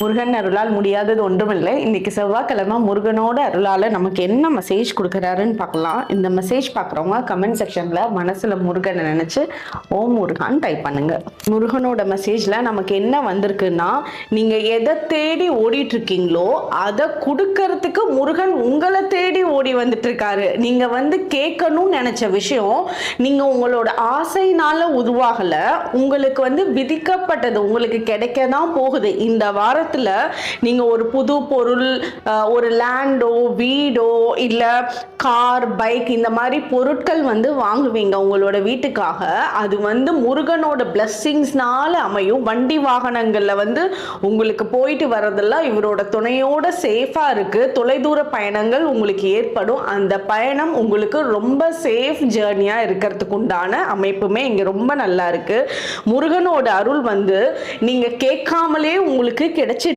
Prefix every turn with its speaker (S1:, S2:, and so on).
S1: முருகன் அருளால் முடியாதது ஒன்றுமில்லை. இன்னைக்கு செவ்வாய்க்கிழமை முருகனோட அருளால நமக்கு என்ன மெசேஜ் கொடுக்குறாருன்னு பார்க்கலாம். இந்த மெசேஜ் பார்க்குறவங்க கமெண்ட் செக்ஷன்ல மனசுல முருகனை நினைச்சு ஓம் முருகான் டைப் பண்ணுங்க. முருகனோட மெசேஜ்ல நமக்கு என்ன வந்திருக்குன்னா நீங்க எதை தேடி ஓடிட்டு இருக்கீங்களோ அதை கொடுக்கறதுக்கு முருகன் உங்களை தேடி ஓடி வந்துட்டு இருக்காரு நீங்க வந்து கேட்கணும்னு நினைச்ச விஷயம் நீங்க உங்களோட ஆசைனால உருவாகல உங்களுக்கு வந்து விதிக்கப்பட்டது உங்களுக்கு கிடைக்க தான் போகுது. இந்த வாரத்துல நீங்க ஒரு புது பொருள் ஒரு லேண்டோ வீடோ இல்ல கார் பைக் இந்த மாதிரி பொருட்கள் வந்து வாங்குவீங்க உங்களோட வீட்டுக்காக. அது வந்து முருகனோட பிளஸ்ஸிங்ஸ்னால அமையும். வண்டி வாகனங்கள்ல வந்து உங்களுக்கு போயிட்டு வர்றதெல்லாம் இவரோட துணையோட சேஃபா இருக்கு. தொலைதூர பயணங்கள் உங்களுக்கு ஏற்படும். அந்த பயணம் உங்களுக்கு ரொம்ப சேஃப் ஜேர்னியாக இருக்கிறதுக்கு உண்டான அமைப்புமே இங்க ரொம்ப நல்லா இருக்கு. முருகனோட அருள் வந்து நீங்க கேட்காமலே உங்களுக்கு கிடைச்சிட்டு